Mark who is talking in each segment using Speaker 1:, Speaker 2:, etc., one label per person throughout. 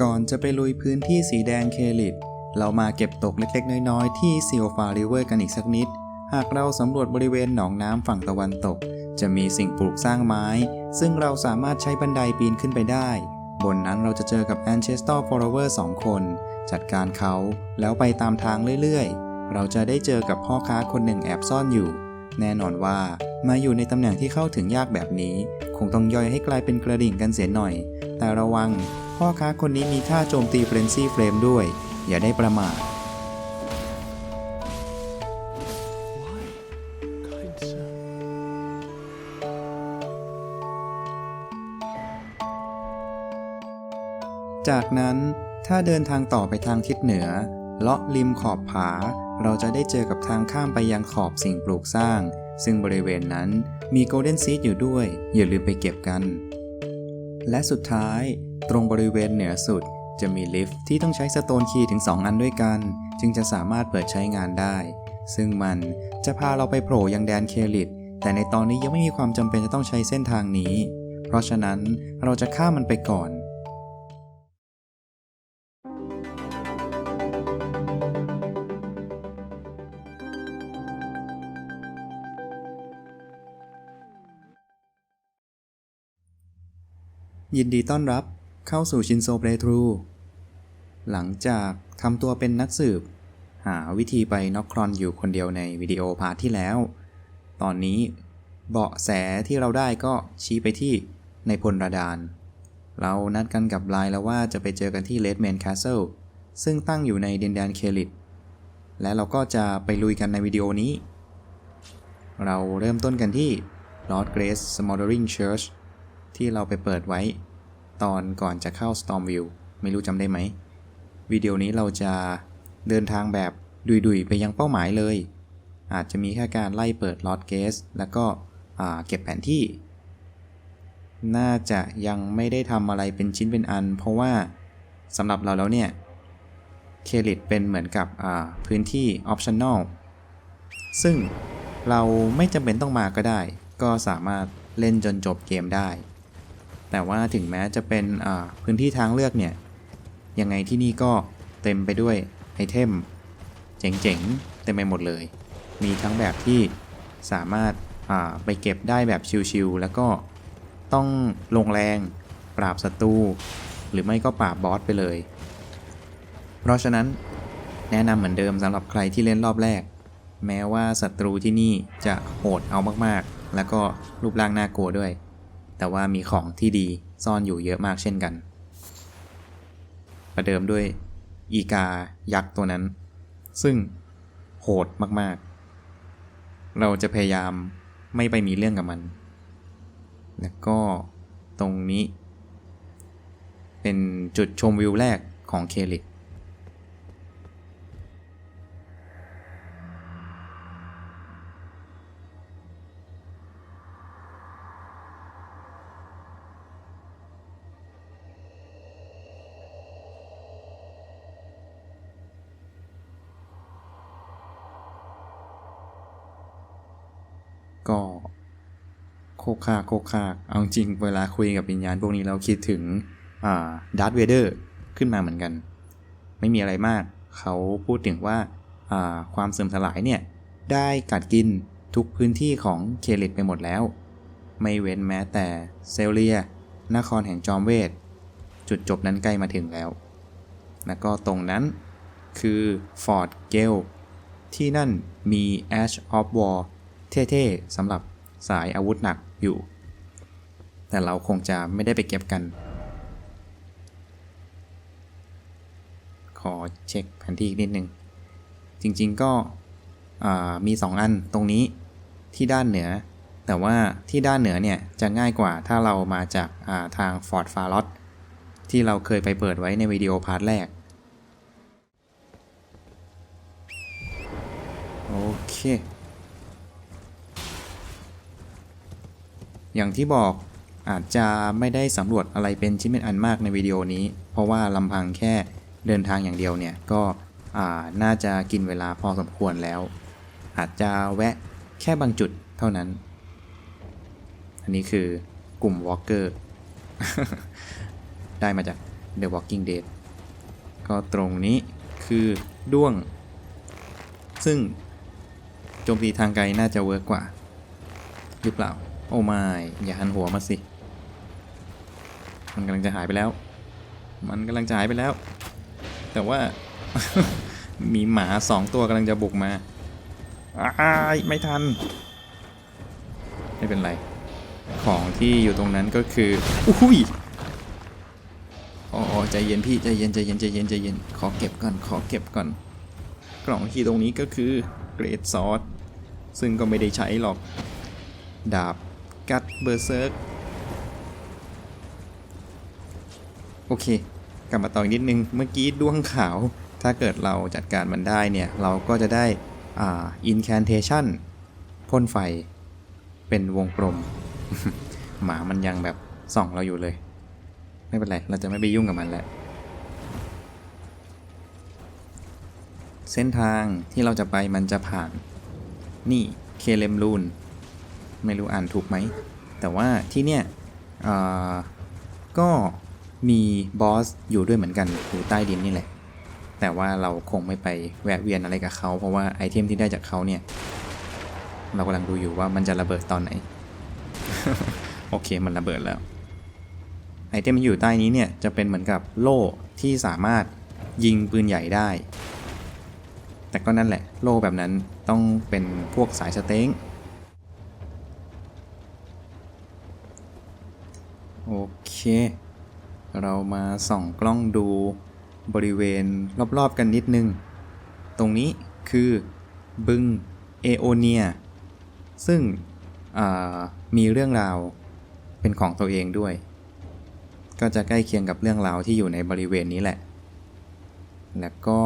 Speaker 1: ก่อนจะไปลุยพื้นที่สีแดงเคลิดเรามาเก็บตกเล็กๆ น้อยๆ ที่ซิโอฟาริเวอร์กันอีกสักนิด หากเราสำรวจบริเวณหนองน้ำฝั่งตะวันตก จะมีสิ่งปลูกสร้างไม้ ซึ่งเราสามารถใช้บันไดปีนขึ้นไปได้ บนนั้นเราจะเจอกับแอนเชสเตอร์ฟอร์เวอร์สองคน จัดการเขาแล้วไปตามทางเรื่อยๆ เราจะได้เจอกับพ่อค้าคนหนึ่งแอบซ่อนอยู่ แน่นอนว่ามาอยู่ในตำแหน่งที่เข้าถึงยากแบบนี้ คงต้องย่อยให้กลายเป็นกระดิ่งกันเสียหน่อย แต่ระวัง พ่อค้าคนนี้มีท่าโจมตีเฟรนซี่เฟรมด้วย อย่าได้ประมาทจากนั้นถ้าเดินทางต่อไปทางทิศเหนือ เลาะริมขอบผา เราจะได้เจอกับทางข้ามไปยังขอบสิ่งปลูกสร้าง ซึ่งบริเวณนั้นมีโกลเด้นซีดอยู่ด้วย อย่าลืมไปเก็บกัน และสุดท้ายตรงบริเวณเหนือสุดจะมีลิฟต์ที่ต้องใช้สโตนคีย์ถึง 2 อันด้วยกัน จึงจะสามารถเปิดใช้งานได้ ซึ่งมันจะพาเราไปโผล่ยังแดนเคลิดแต่ในตอนนี้ยังไม่มีความจำเป็นจะต้องใช้เส้นทางนี้ เพราะฉะนั้นเราจะข้ามมันไปก่อน ยินดีต้อนรับเข้าสู่ชินโซเ l รทรู หลังจากทำตัวเป็นนักสืบ หาวิธีไปน็อกครอนอยู่คนเดียวในวิดีโอพาร์ทที่แล้ว ตอนนี้เบาะแสที่เราได้ก็ชี้ไปที่ในพลระดาน เรานัดกันกับไลน์แล้วว่าจะไปเจอกันที่เลดแมนแคสเซิลซึ่งตั้งอยู่ในดินแดนเคลิดและเราก็จะไปลุยกันในวิดีโอนี้ เราเริ่มต้นกันที่ Lord Grace Smoldering Church ที่เราไปเปิดไว้ ตอนก่อนจะเข้า Stormview ไม่รู้จำได้ไหม วิดีโอนี้เราจะเดินทางแบบดุยๆ ไปยังเป้าหมายเลย อาจจะมีแค่การไล่เปิด Lord Gate แล้วก็เก็บแผนที่ น่าจะยังไม่ได้ทำอะไรเป็นชิ้นเป็นอัน เพราะว่าสำหรับเราแล้วเนี่ยเคลิดเป็นเหมือนกับพื้นที่ optional ซึ่งเราไม่จำเป็นต้องมาก็ได้ ก็สามารถเล่นจนจบเกมได้ แต่ว่าถึงแม้จะเป็นพื้นที่ทางเลือกเนี่ย ยังไงที่นี่ก็เต็มไปด้วยไอเทมเจ๋งๆ เต็มไปหมดเลย มีทั้งแบบที่สามารถาไปเก็บได้แบบชิวๆ แล้วก็ต้องลงแรงปราบศัตรูหรือไม่ก็ปราบบอสไปเลย เพราะฉะนั้นแนะนำเหมือนเดิมสำหรับใครที่เล่นรอบแรก แม้ว่าศัตรูที่นี่จะโหดเอามากๆ แล้วก็รูปร่างน่ากลัวด้วย แต่ว่ามีของที่ดีซ่อนอยู่เยอะมากเช่นกัน ประเดิมด้วยอีกายักษ์ตัวนั้น ซึ่งโหดมากๆ เราจะพยายามไม่ไปมีเรื่องกับมัน แล้วก็ตรงนี้ เป็นจุดชมวิวแรกของเคลิด ก็โคคาโคคาเอาจริงเวลาคุยกับวิญญาณพวกนี้เราคิดถึงดาร์ธเวเดอร์ขึ้นมาเหมือนกัน ไม่มีอะไรมาก เขาพูดถึงว่าาความเสื่อมสลายเนี่ย ได้กัดกินทุกพื้นที่ของเคลิดไปหมดแล้ว ไม่เว้นแม้แต่เซลเลีย นครแห่งจอมเวท จุดจบนั้นใกล้มาถึงแล้ว แล้วก็ตรงนั้นคือฟอร์ดเกลที่นั่นมี Ash of War เท่ๆสำหรับสายอาวุธหนักอยู่ แต่เราคงจะไม่ได้ไปเก็บกัน ขอเช็คแผนที่อีกนิดนึง จริงๆก็มี 2 อันตรงนี้ที่ด้านเหนือ แต่ว่าที่ด้านเหนือเนี่ยจะง่ายกว่าถ้าเรามาจากาทางฟอร์ดฟาร์ลอตที่เราเคยไปเปิดไว้ในวิดีโอพาร์ทแรก โอเค อย่างที่บอกอาจจะไม่ได้สำรวจอะไรเป็นชิ้นเป็นอันมากในวิดีโอนี้ เพราะว่าลำพังแค่เดินทางอย่างเดียวเนี่ยก็น่าจะกินเวลาพอสมควรแล้ว อาจจะแวะแค่บางจุดเท่านั้น อันนี้คือกลุ่มวอล์กเกอร์ได้มาจาก The Walking Dead ก็ตรงนี้คือด้วง ซึ่งโจมตีทางไกลน่าจะเวิร์กกว่า หรือเปล่า โอ้ไม่อย่าหันหัวมาสิ มันกำลังจะหายไปแล้ว มันกำลังจะหายไปแล้ว แต่ว่า มีหมาสองตัวกำลังจะบุกมาอ้ายไม่ทัน ไม่เป็นไร ของที่อยู่ตรงนั้นก็คือ อุ้ยอ๋อใจเย็นพี่ใจเย็นใจเย็นใจเย็นใจเย็น ขอเก็บก่อนขอเก็บก่อน กล่องที่ตรงนี้ก็คือเกรดซอสซึ่งก็ไม่ได้ใช้หรอก ดาบ กัดเบอร์เซิร์กโอเค กลับมาต่ออีกนิดนึง เมื่อกี้ด้วงขาว ถ้าเกิดเราจัดการมันได้เนี่ย เราก็จะได้อ่า incantation พ่นไฟเป็นวงกลม หมามันยังแบบส่องเราอยู่เลย ไม่เป็นไร เราจะไม่ไปยุ่งกับมันแล้วเส้นทางที่เราจะไปมันจะผ่าน นี่เคเลมลูน ไม่รู้อ่านถูกไหม แต่ว่าที่เนี่ยก็มีบอสอยู่ด้วยเหมือนกันอยู่ใต้ดินนี่แหละ แต่ว่าเราคงไม่ไปแวะเวียนอะไรกับเขา เพราะว่าไอเทมที่ได้จากเขาเนี่ย เรากำลังดูอยู่ว่ามันจะระเบิดตอนไหน โอเคมันระเบิดแล้ว ไอเทมที่อยู่ใต้นี้เนี่ยจะเป็นเหมือนกับโล่ที่สามารถยิงปืนใหญ่ได้ แต่ก็นั่นแหละ โล่แบบนั้นต้องเป็นพวกสายสเต็ง โอเค เรามาส่องกล้องดูบริเวณรอบๆกันนิดนึง ตรงนี้คือบึงเอโอเนีย ซึ่งมีเรื่องราวเป็นของตัวเองด้วย ก็จะใกล้เคียงกับเรื่องราวที่อยู่ในบริเวณนี้แหละ แล้วก็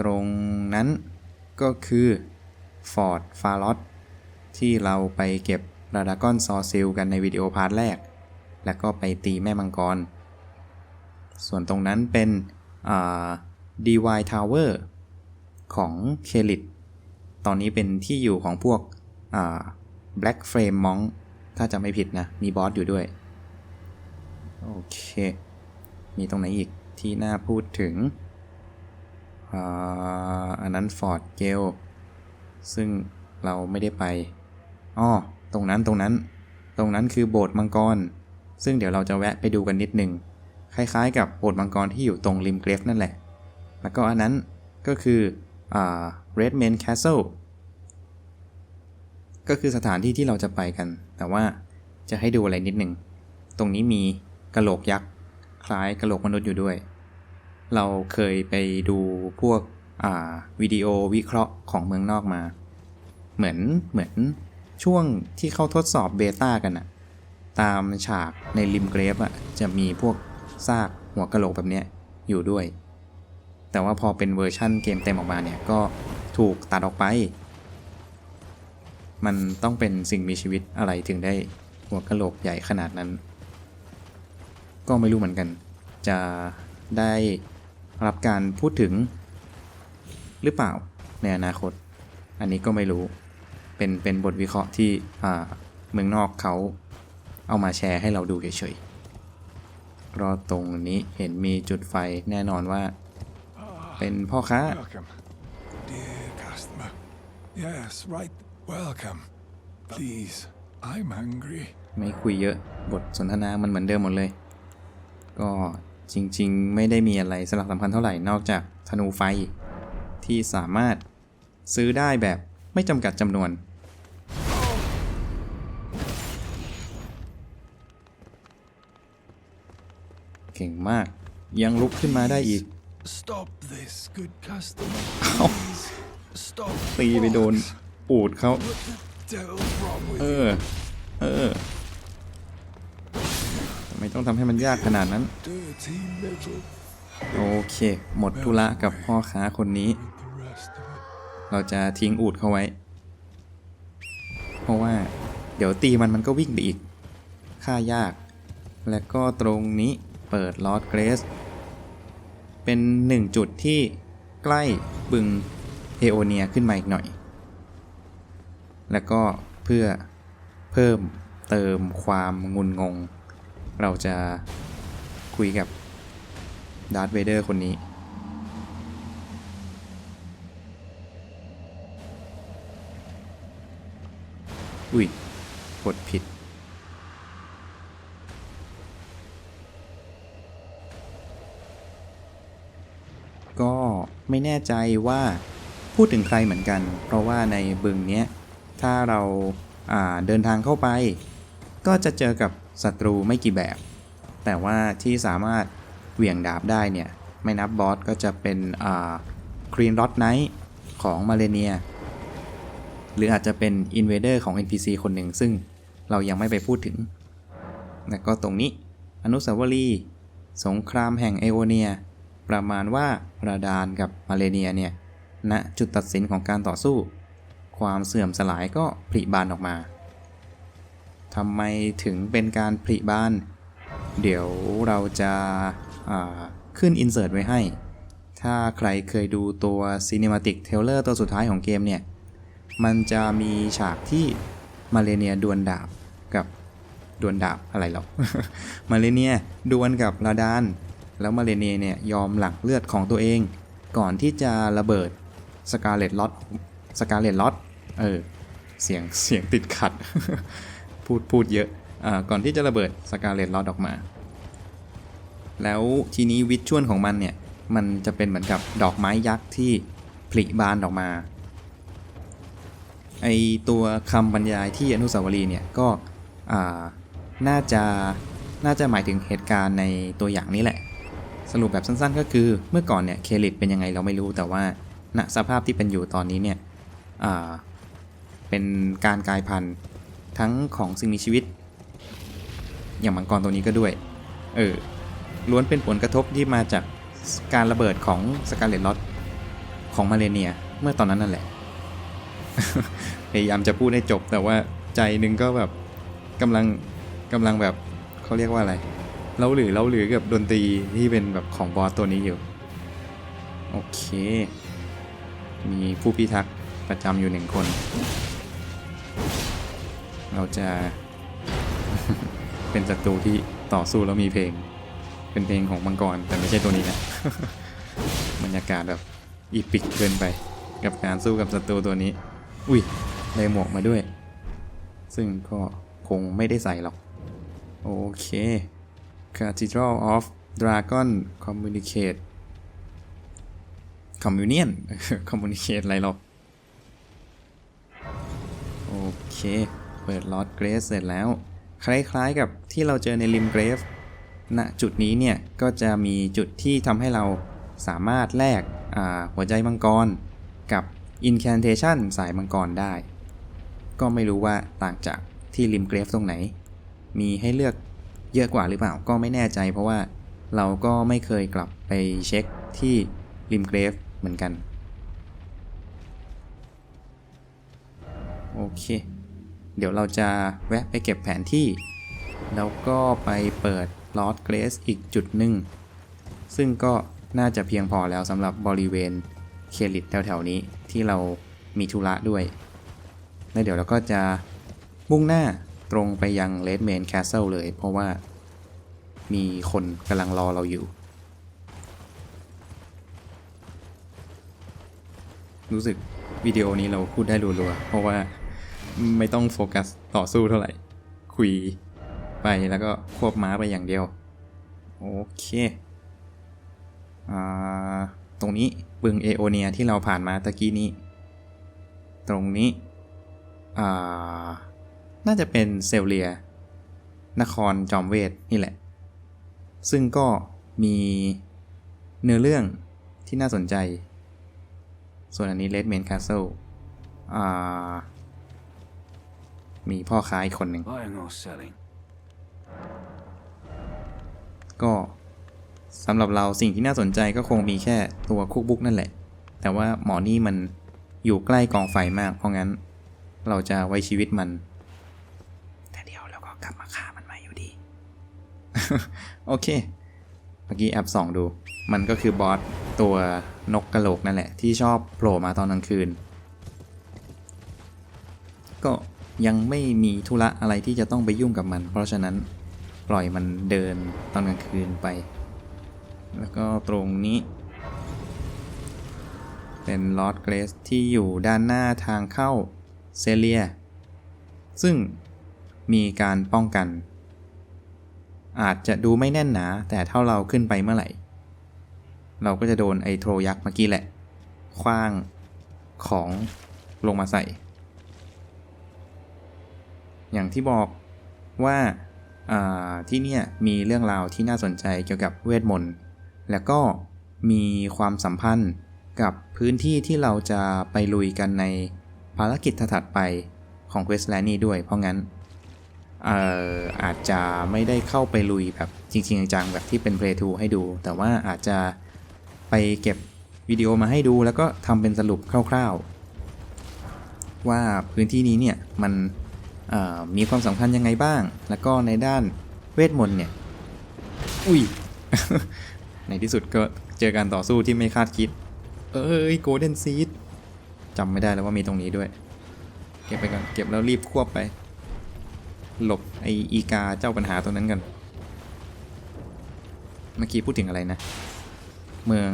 Speaker 1: ตรงนั้นก็คือฟอร์ดฟาร์ลอตที่เราไปเก็บ ราดากอนซอซิลกันในวิดีโอพาร์ทแรก แล้วก็ไปตีแม่มังกร ส่วนตรงนั้นเป็นอ่า DY Tower ของเคลิดตอนนี้เป็นที่อยู่ของพวก Black Frame Monk ถ้าจะไม่ผิดนะ มีบอสอยู่ด้วย โอเค มีตรงไหนอีกที่น่าพูดถึงอันนั้นฟอร์ดเกลซึ่งเราไม่ได้ไป อ้อ ตรงนั้นตรงนั้น ตรงนั้นคือโบสถ์มังกร ซึ่งเดี๋ยวเราจะแวะไปดูกันนิดหนึ่งคล้ายๆ กับโบสถ์มังกรที่อยู่ตรงริมเกรฟนั่นแหละ แล้วก็อันนั้นก็คืออ่า Red Man Castle ก็คือสถานที่ที่เราจะไปกัน แต่ว่าจะให้ดูอะไรนิดหนึ่ง ตรงนี้มีกระโหลกยักษ์คล้ายกระโหลกมนุษย์อยู่ด้วย เราเคยไปดูพวกอ่าวิดีโอวิเคราะห์ของเมืองนอกมา เหมือนเหมือน ช่วงที่เขาทดสอบเบต้ากันอะตามฉากในริมเกรฟอะจะมีพวกซากหัวกะโหลกแบบเนี้ยอยู่ด้วย แต่ว่าพอเป็นเวอร์ชั่นเกมเต็มออกมาเนี่ยก็ถูกตัดออกไป มันต้องเป็นสิ่งมีชีวิตอะไรถึงได้หัวกะโหลกใหญ่ขนาดนั้น ก็ไม่รู้เหมือนกัน จะได้รับการพูดถึงหรือเปล่าในอนาคต อันนี้ก็ไม่รู้ เป็นเป็นบทวิเคราะห์ที่อ่าเมืองนอกเขาเอามาแชร์ให้เราดูเฉยๆรอตรงนี้เห็นมีจุดไฟแน่นอนว่า เป็นพ่อค้า
Speaker 2: Welcome, dear customer. Yes, right. Welcome. Please, I'm hungry.
Speaker 1: ไม่คุยเยอะ บทสนทนามันเหมือนเดิมหมดเลย ก็จริงๆ ไม่ได้มีอะไรสลักสำคัญเท่าไหร่ นอกจากธนูไฟที่สามารถซื้อได้แบบไม่จำกัดจำนวน เก่งมาก ยังลุกขึ้นมาได้อีก
Speaker 2: Stop this, good customer.
Speaker 1: Ow.
Speaker 2: Please, stop.
Speaker 1: ตีไปโดน
Speaker 2: What
Speaker 1: อูดเขา
Speaker 2: the devil's wrong with
Speaker 1: เอ
Speaker 2: you?
Speaker 1: อเออทำไมต้องทำให้มันยากขนาดนั้น
Speaker 2: Dirty little
Speaker 1: โอเค หมดธุระกับพ่อค้าคนนี้
Speaker 2: with the rest of it.
Speaker 1: เราจะทิ้งอูดเขาไว้ เพราะว่า เดี๋ยวตีมันมันก็วิ่งไปอีก ค่ายาก และก็ตรงนี้ เปิดลอดเกรส เป็นหนึ่งจุดที่ใกล้บึงเอโอเนียขึ้นมาอีกหน่อย แล้วก็เพื่อเพิ่มเติมความงุนงง เราจะคุยกับดาร์ธเวเดอร์คนนี้ อุ้ยกดผิด ก็ ไม่แน่ใจว่าพูดถึงใครเหมือนกัน เพราะว่าในบึงเนี้ยถ้าเราาเดินทางเข้าไป ก็จะเจอกับศัตรูไม่กี่แบบ แต่ว่าที่สามารถเหวี่ยงดาบได้เนี่ยไม่นับบอสก็จะเป็นครีนรอดไนท์ของมาเลเนีย หรืออาจจะเป็น Invader ของ NPC คนหนึ่งซึ่งเรายังไม่ไปพูดถึง แล้วก็ตรงนี้อนุสาวรีย์สงครามแห่งเอโอเนีย ประมาณว่าราดานกับมาเลเนียเนี่ยณจุดตัดสินของการต่อสู้ ความเสื่อมสลายก็ผลิบานออกมาทำไมถึงเป็นการผลิบาน เดี๋ยวเราจะาขึ้นอินเสิร์ตไว้ให้ ถ้าใครเคยดูตัว Cinematic Trailer ตัวสุดท้ายของเกมเนี่ย มันจะมีฉากที่มาเลเนียดวลดาบกับดวลดาบอะไรหรอก มาเลเนียดวลกับลาดาน แล้วมาเลเนียเนี่ยยอมหลั่งเลือดของตัวเอง ก่อนที่จะระเบิดสกาเลตล็อตสกาเลตล็อตเออเสียงเสียงติดขัด พูดพูดเยอะอาก่อนที่จะระเบิดสกาเลตล็อตออกมา แล้วทีนี้วิชชวลของมันเนี่ยมันจะเป็นเหมือนกับดอกไม้ยักษ์ที่ผลิบานออกมาไอตัวคำบรรยายที่อนุสาวรีย์เนี่ยก็อ่าน่าจะน่าจะหมายถึงเหตุการณ์ในตัวอย่างนี้แหละ สรุปแบบสั้นๆ ก็คือเมื่อก่อนเนี่ยเคลิดเป็นยังไงเราไม่รู้แต่ว่าณสภาพที่เป็นอยู่ตอนนี้เนี่ยเป็นการกลายพันธุ์ทั้งของสิ่งมีชีวิต อย่างมังกรตัวนี้ก็ด้วย เออล้วนเป็นผลกระทบที่มาจากการระเบิดของสกาเลตล็อตของมาเลเนียเมื่อตอนนั้นนั่นแหละ พยายามจะพูดให้จบแต่ว่าใจหนึงก็แบบกำลังกำลังแบบเขาเรียกว่าอะไร เล่าหรือเล่าหรือกับดนตรีที่เป็นแบบของบอสตัวนี้อยู่ โอเค มีผู้พิทักษ์ประจำอยู่หนึ่งคน เราจะ เป็นศัตรูที่ต่อสู้แล้วมีเพลง เป็นเพลงของมังกร แต่ไม่ใช่ตัวนี้นะ บรรยากาศแบบอีปิกเกินไป กับการสู้กับศัตรูตัวนี้ อุ้ยได้หมวกมาด้วย ซึ่งก็คงไม่ได้ใส่หรอก โอเค Cathedral of Dragon Communicate Communion Communicate อะไรหรอก โอเค เปิดลอ d เกรสเสร็จแล้ว คล้ายๆกับที่เราเจอในริมเกรฟณะจุดนี้เนี่ย ก็จะมีจุดที่ทำให้เราสามารถแลกหัวใจมังกร กับ Incantation สายมังกรได้ ก็ไม่รู้ว่าต่างจากที่ริมเกรฟตรงไหน มีให้เลือก เยอะกว่าหรือเปล่าก็ไม่แน่ใจ เพราะว่าเราก็ไม่เคยกลับไปเช็คที่ริมเกรฟเหมือนกัน โอเค เดี๋ยวเราจะแวะไปเก็บแผนที่ แล้วก็ไปเปิดลอ d เกรสอีกจุดหนึ่ง ซึ่งก็น่าจะเพียงพอแล้วสำหรับบริเวณเคลิตแถวๆนี้ที่เรามีธุระด้วย แล้วเดี๋ยวเราก็จะมุ่งหน้า ตรงไปยังเลดเมนแคสเซิลเลย เพราะว่ามีคนกำลังรอเราอยู่ รู้สึกวิดีโอนี้เราพูดได้รัวๆ เพราะว่าไม่ต้องโฟกัสต่อสู้เท่าไหร่ คุยไปแล้วก็ควบม้าไปอย่างเดียว โอเคอตรงนี้บึงเอโอเนียที่เราผ่านมาตะกี้นี้ ตรงนี้อ่า น่าจะเป็นเซลเลีย นครจอมเวทนี่แหละ ซึ่งก็มีเนื้อเรื่องที่น่าสนใจ ส่วนอันนี้เลดเมนคาสเซิลอ่ามีพ่อค้าอีกคนหนึ่ง
Speaker 2: Buying or selling?
Speaker 1: ก็สำหรับเราสิ่งที่น่าสนใจก็คงมีแค่ตัวคุกบุ๊กนั่นแหละ แต่ว่าหมอนี่มันอยู่ใกล้กองไฟมาก เพราะงั้นเราจะไว้ชีวิตมัน แต่เดี๋ยวเราก็กลับมาฆ่ามันใหม่อยู่ดี โอเค เมื่อกี้แอปส่องดู มันก็คือบอสตัวนกกระโหลกนั่นแหละ ที่ชอบโผล่มาตอนกลางคืน ก็ยังไม่มีธุระอะไรที่จะต้องไปยุ่งกับมัน เพราะฉะนั้นปล่อยมันเดินตอนกลางคืนไป แล้วก็ตรงนี้ เป็นลอ d เกรสที่อยู่ด้านหน้าทางเข้าเซเลีย ซึ่งมีการป้องกัน อาจจะดูไม่แน่นหนา แต่เท่าเราขึ้นไปเมื่อไหร่ เราก็จะโดนไอโทรยักษ์เมื่อกี้แหละคว้างของลงมาใส่ อย่างที่บอกว่าาที่เนี่ยมีเรื่องราวที่น่าสนใจเกี่ยวกับเวทมนต์ แล้วก็มีความสัมพันธ์กับพื้นที่ที่เราจะไปลุยกันในภารกิจถัดไปของ Questland นี้ด้วย เพราะงั้น อาจจะไม่ได้เข้าไปลุยแบบจริงๆจังๆแบบที่เป็น Play 2ให้ดู แต่ว่าอาจจะไปเก็บวิดีโอมาให้ดู แล้วก็ทำเป็นสรุปคร่าวๆ ว่าพื้นที่นี้เนี่ยมันมีความสำคัญยังไงบ้าง แล้วก็ในด้านเวทมนต์เนี่ย อุ้ย ในที่สุดก็เจอการต่อสู้ที่ไม่คาดคิด เอ้ยโกลเด้นซีดจำไม่ได้แล้วว่ามีตรงนี้ด้วย เก็บไปก่อน เก็บแล้วรีบควบไป หลบไออีกาเจ้าปัญหาตัวนั้นกัน เมื่อกี้พูดถึงอะไรนะ เมือง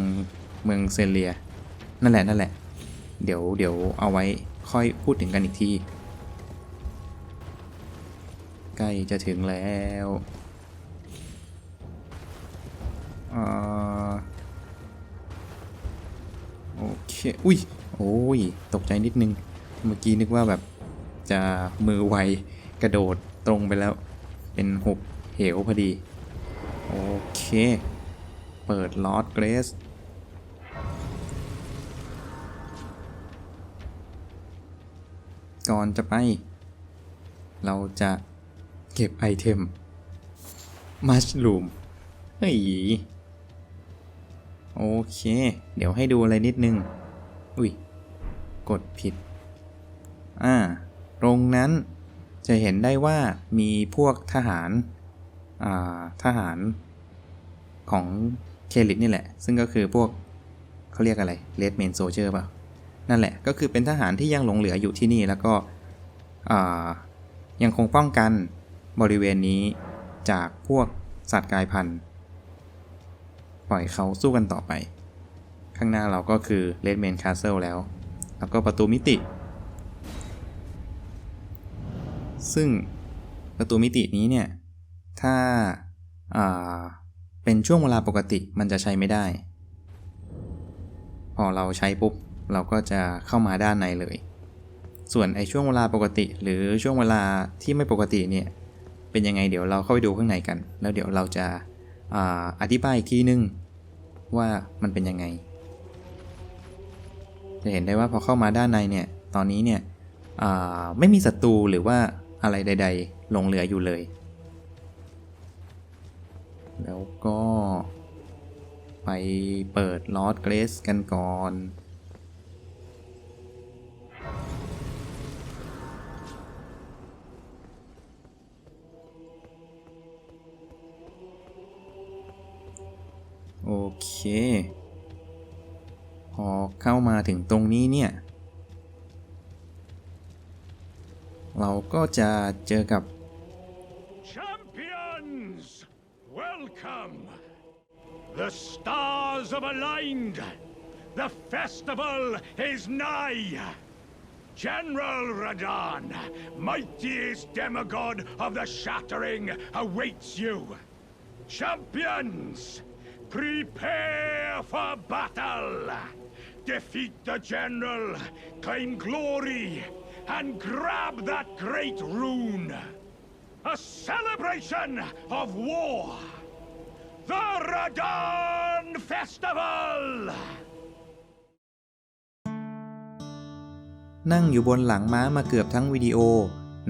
Speaker 1: เมืองเซเลีย นั่นแหละนั่นแหละ เดี๋ยวเดี๋ยวเอาไว้ค่อยพูดถึงกันอีกที ใกล้จะถึงแล้วอโอเค อุ้ย โอ้ย ตกใจนิดนึง เมื่อกี้นึกว่าแบบจะมือไวกระโดด ตรงไปแล้ว เป็นหุบเหวพอดี โอเค เปิดลอ d เกรสก่อนจะไป เราจะเก็บไอเทม มัชลูม เฮ้ย โอเค เดี๋ยวให้ดูอะไรนิดนึง อุ้ย กดผิด อ่า ตรงนั้น จะเห็นได้ว่ามีพวกทหาราทหารของเคลิตนี่แหละ ซึ่งก็คือพวกเขาเรียกอะไรเลดเมนโซเจอร์ป่ะ นั่นแหละก็คือเป็นทหารที่ยังหลงเหลืออยู่ที่นี่แล้วก็ยังคงป้องกันบริเวณนี้จากพวกสัตว์กลายพันธุ์ ปล่อยเขาสู้กันต่อไป ข้างหน้าเราก็คือเลดเมนคาสเซิลแล้ว แล้วก็ประตูมิติ ซึ่งประตูมิตินี้เนี่ย ถ้าาเป็นช่วงเวลาปกติมันจะใช้ไม่ได้ พอเราใช้ปุ๊บ เราก็จะเข้ามาด้านในเลย ส่วนไอ้ช่วงเวลาปกติ หรือช่วงเวลาที่ไม่ปกติเนี่ย เป็นยังไงเดี๋ยวเราเข้าไปดูข้างในกัน แล้วเดี๋ยวเราจะอาอธิบายอีกทีนึงว่ามันเป็นยังไง จะเห็นได้ว่าพอเข้ามาด้านในเนี่ย ตอนนี้เนี่ยไม่มีศัตรูหรือว่า อะไรใด ๆ หลงเหลืออยู่เลย แล้วก็ไปเปิดลอ d เกรสกันก่อน โอเค พอเข้ามาถึงตรงนี้เนี่ย เราก็จะเจอกับ
Speaker 3: Champions! Welcome! The stars have aligned! The festival is nigh! General Radan, mightiest demigod of the Shattering, awaits you! Champions! Prepare for battle! Defeat the General, claim glory, And grab that great rune! A celebration of war! The Radan Festival!
Speaker 1: นั่งอยู่บนหลังม้ามาเกือบทั้งวิดีโอ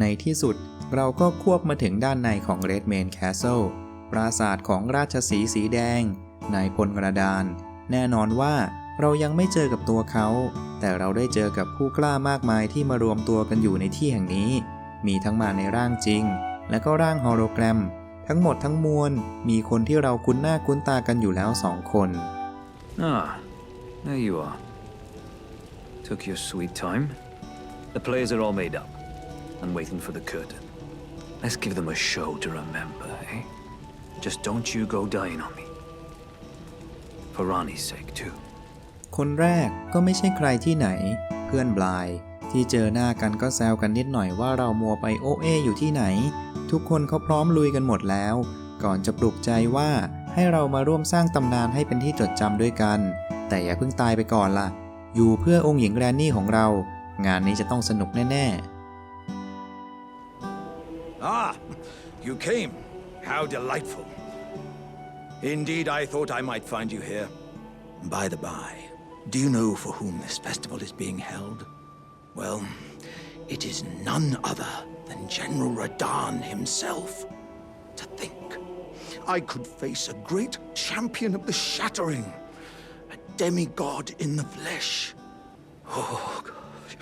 Speaker 1: ในที่สุดเราก็ควบมาถึงด้านในของ Red Main Castle ปราสาทของราชสีสีแดง นายพลกระดาน แน่นอนว่า เรายังไม่เจอกับตัวเขา แต่เราได้เจอกับผู้กล้ามากมายที่มารวมตัวกันอยู่ในที่แห่งนี้ มีทั้งมาในร่างจริง และก็ร่างฮอโลแกรม ทั้งหมดทั้งมวล มีคนที่เราคุ้นหน้าคุ้นตากันอยู่แล้วสองคน
Speaker 4: Ah, there you are. Took your sweet time. The players are all made up and waiting for the curtain. Let's give them a show to remember, eh? Just don't you go dying on me. For Ronnie's sake, too.
Speaker 1: คนแรกก็ไม่ใช่ใครที่ไหน เพื่อนบลาย ที่เจอหน้ากันก็แซวกันนิดหน่อยว่าเรามัวไปโอเออยู่ที่ไหน ทุกคนเขาพร้อมลุยกันหมดแล้ว ก่อนจะปลุกใจว่าให้เรามาร่วมสร้างตำนานให้เป็นที่จดจำด้วยกัน แต่อย่าเพิ่งตายไปก่อนล่ะ อยู่เพื่อองค์หญิงแรนนี่ของเรา งานนี้จะต้องสนุกแน่
Speaker 5: Ah, you came. How delightful. Indeed, I thought I might find you here. By the by, do you know for whom this festival is being held? Well, it is none other than General Radan himself. To think, I could face a great champion of the shattering, a demigod in the flesh. Oh, gosh.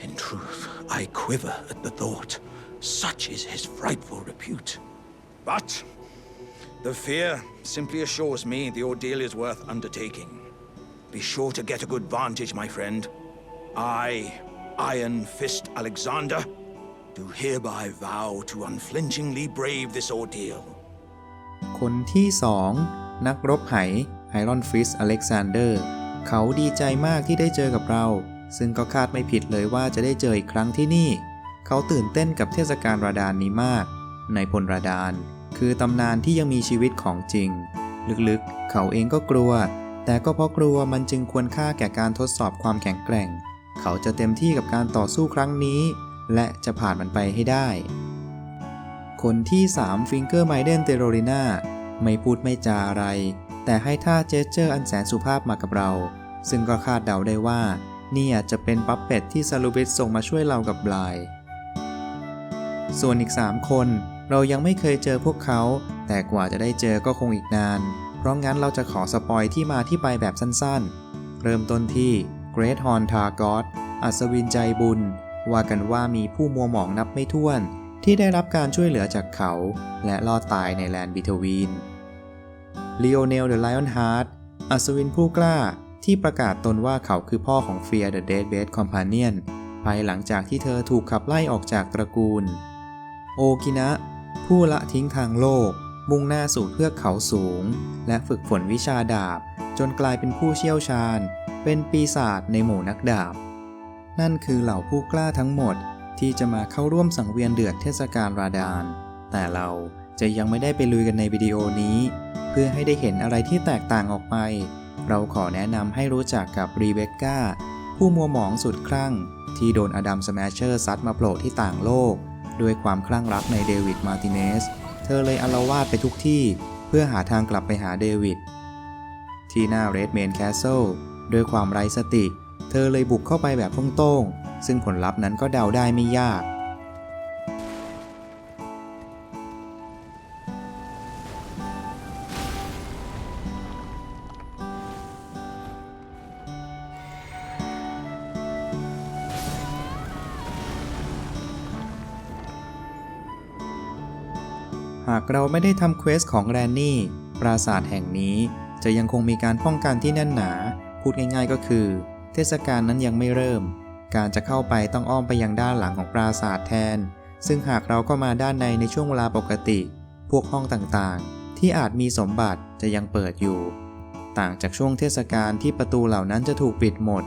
Speaker 5: In truth, I quiver at the thought. Such is his frightful repute. But the fear simply assures me the ordeal is worth undertaking. Be sure to get a good vantage, my friend. I, Iron Fist Alexander, do hereby vow to unflinchingly brave this ordeal.
Speaker 1: คนที่สองนักรบไหไอรอนฟิสอเล็กซานเดอร์เขาดีใจมากที่ได้เจอกับเรา ซึ่งก็คาดไม่ผิดเลยว่าจะได้เจออีกครั้งที่นี่ เขาตื่นเต้นกับเทศกาลราดานนี้มาก ในพลราดาน คือตำนานที่ยังมีชีวิตของจริง ลึกๆ เขาเองก็กลัว แต่ก็เพราะกลัวมันจึงควรค่าแก่การทดสอบความแข็งแกร่ง เขาจะเต็มที่กับการต่อสู้ครั้งนี้ และจะผ่านมันไปให้ได้ คนที่ 3 ฟิงเกอร์ไมเดนเตโรริน่าไม่พูดไม่จาอะไร แต่ให้ท่าเจสเจอร์อันแสนสุภาพมากับเรา ซึ่งก็คาดเดาได้ว่า นี่อาจจะเป็นปั๊ปเป็ดที่ซาลูบิสส่งมาช่วยเรากับบลาย ส่วนอีก 3 คนเรายังไม่เคยเจอพวกเขา แต่กว่าจะได้เจอก็คงอีกนาน เพราะงั้นเราจะขอสปอยที่มาที่ไปแบบสั้นๆ เริ่มต้นที่เกรทฮอนทากอสอัศวินใจบุญ ว่ากันว่ามีผู้มัวหมองนับไม่ถ้วน ที่ได้รับการช่วยเหลือจากเขา และรอดตายในแลนด์บิทวีนลีโอเนลเดอะไลออนฮาร์ดอัศวินผู้กล้าที่ประกาศตนว่าเขาคือพ่อของเฟียเดอะเดดเบสคอมพาเนียนภายหลังจากที่เธอถูกขับไล่ออกจากตระกูล โอกินะ ผู้ละทิ้งทางโลก มุ่งหน้าสู่เทือกเขาสูง และฝึกฝนวิชาดาบ จนกลายเป็นผู้เชี่ยวชาญ เป็นปีศาจในหมู่นักดาบ นั่นคือเหล่าผู้กล้าทั้งหมดที่จะมาเข้าร่วมสังเวียนเดือดเทศกาลราดาน แต่เราจะยังไม่ได้ไปลุยกันในวิดีโอนี้ เพื่อให้ได้เห็นอะไรที่แตกต่างออกไป เราขอแนะนำให้รู้จักกับรีเบคก้าผู้มัวหมองสุดคลั่ง ที่โดนอดัมสแมชเชอร์ซัดมาโผล่ที่ต่างโลก ด้วยความคลั่งรักในเดวิดมาร์ติเนส เธอเลยอารวาดไปทุกที่เพื่อหาทางกลับไปหาเดวิด ที่หน้าเรดเมนแคสเซิลด้วยความไร้สติ เธอเลยบุกเข้าไปแบบโต้งๆซึ่งผลลัพธ์นั้นก็เดาได้ไม่ยากากเราไม่ได้ทำเควสของแรนนี่ ปราสาทแห่งนี้ จะยังคงมีการป้องกันที่แน่นหนา พูดง่ายๆก็คือ เทศกาลนั้นยังไม่เริ่ม การจะเข้าไปต้องอ้อมไปยังด้านหลังของปราสาทแทน ซึ่งหากเราก็มาด้านในในช่วงเวลาปกติ พวกห้องต่างๆ ที่อาจมีสมบัติจะยังเปิดอยู่ ต่างจากช่วงเทศกาลที่ประตูเหล่านั้นจะถูกปิดหมด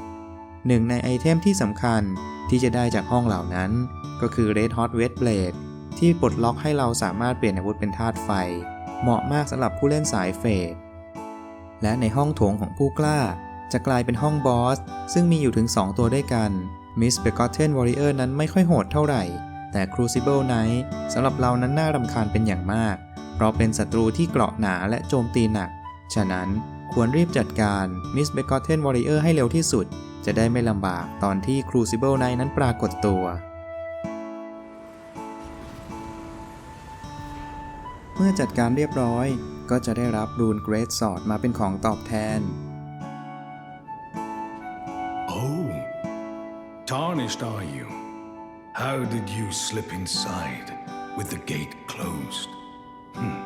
Speaker 1: หนึ่งในไอเทมที่สำคัญที่จะได้จากห้องเหล่านั้น ก็คือ Red Hot Wet Blade ที่ปลดล็อกให้เราสามารถเปลี่ยนอาวุธเป็นธาตุไฟ เหมาะมากสำหรับผู้เล่นสายเฟดและในห้องโถงของผู้กล้า จะกลายเป็นห้องบอส ซึ่งมีอยู่ถึง 2 ตัวด้วยกัน Miss Begotten Warrior นั้นไม่ค่อยโหดเท่าไหร่ แต่ Crucible Knight สำหรับเรานั้นน่ารำคาญเป็นอย่างมาก เพราะเป็นศัตรูที่เกราะหนาและโจมตีหนัก ฉะนั้นควรรีบจัดการ Miss Begotten Warrior ให้เร็วที่สุด จะได้ไม่ลำบากตอนที่ Crucible Knight นั้นปรากฏตัว เมื่อจัดการเรียบร้อย ก็จะได้รับรูนเกรดสอดมาเป็นของตอบแทน
Speaker 2: Oh. Tarnished, are you? How did you slip inside with the gate closed? Hmm.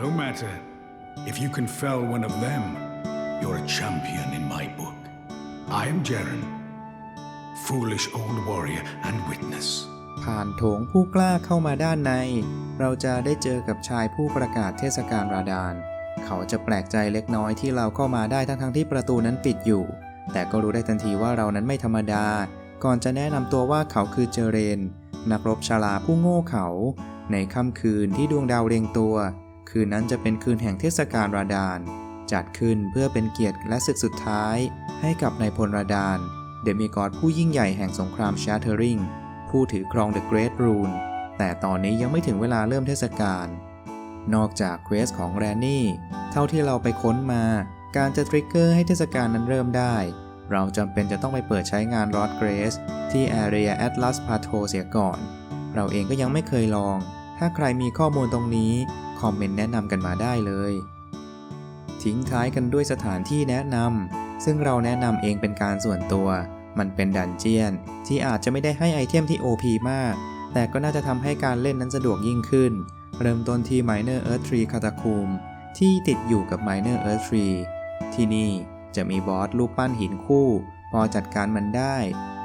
Speaker 2: No matter. If you can fell one of them, you're a champion in my book. I am Jaren, foolish old warrior and witness.
Speaker 1: ผ่านโถงผู้กล้าเข้ามาด้านใน เราจะได้เจอกับชายผู้ประกาศเทศกาลราดาน เขาจะแปลกใจเล็กน้อยที่เราเข้ามาได้ทั้งๆที่ประตูนั้นปิดอยู่ แต่ก็รู้ได้ทันทีว่าเรานั้นไม่ธรรมดา ก่อนจะแนะนำตัวว่าเขาคือเจเรน นักรบชาลาผู้โง่เขา ในค่ำคืนที่ดวงดาวเรียงตัว คืนนั้นจะเป็นคืนแห่งเทศกาลราดาน จัดขึ้นเพื่อเป็นเกียรติและศึกสุดท้าย ให้กับนายพลราดาน เดมิกอดผู้ยิ่งใหญ่แห่งสงครามชาเทอริง ผู้ถือครองเดอะเกรทรูนแต่ตอนนี้ยังไม่ถึงเวลาเริ่มเทศกาล นอกจากเควสของแรนนี่ เท่าที่เราไปค้นมา การจะทริกเกอร์ให้เทศกาลนั้นเริ่มได้ เราจำเป็นจะต้องไปเปิดใช้งาน Rod Grace ที่ Area Atlas Patrol เสียก่อน เราเองก็ยังไม่เคยลอง ถ้าใครมีข้อมูลตรงนี้ คอมเมนต์แนะนำกันมาได้เลย ทิ้งท้ายกันด้วยสถานที่แนะนำซึ่งเราแนะนำเองเป็นการส่วนตัว มันเป็นดันเจียน ที่อาจจะไม่ได้ให้ไอเทมที่ OP มาก แต่ก็น่าจะทำให้การเล่นนั้นสะดวกยิ่งขึ้น เริ่มต้นที่ Minor Earth Tree Catacomb ที่ติดอยู่กับ Minor Earth Tree ที่นี่จะมีบอสรูปปั้นหินคู่ พอจัดการมันได้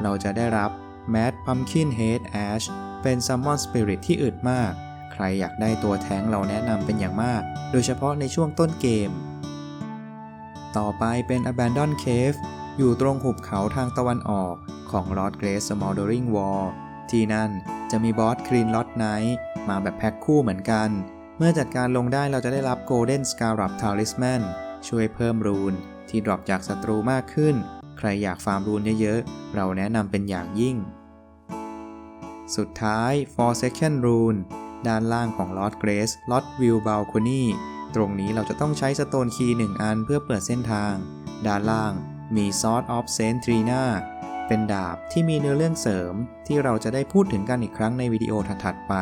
Speaker 1: เราจะได้รับ Mad Pumpkin Head Ash เป็น Summon Spirit ที่อึดมาก ใครอยากได้ตัวแท้งเราแนะนำเป็นอย่างมาก โดยเฉพาะในช่วงต้นเกม ต่อไปเป็น Abandon Cave อยู่ตรงหุบเขาทางตะวันออกของ Lord Grace Smoldering Wall ที่นั่นจะมีบอส Green Lot Knight มาแบบแพ็คคู่เหมือนกัน เมื่อจัดการลงได้เราจะได้รับ Golden Scarab Talisman ช่วยเพิ่มรูนที่ดรอปจากศัตรูมากขึ้น ใครอยากฟาร์มรูนเยอะๆ เราแนะนำเป็นอย่างยิ่ง สุดท้าย For Second Rune ด้านล่างของ Lord Grace Lord View Balcony ตรงนี้เราจะต้องใช้สโตนคีย์หนึ่งอันเพื่อเปิดเส้นทาง ด้านล่าง มี Sword of Saint Trina เป็นดาบที่มีเนื้อเรื่องเสริมที่เราจะได้พูดถึงกันอีกครั้งในวิดีโอถัดๆไป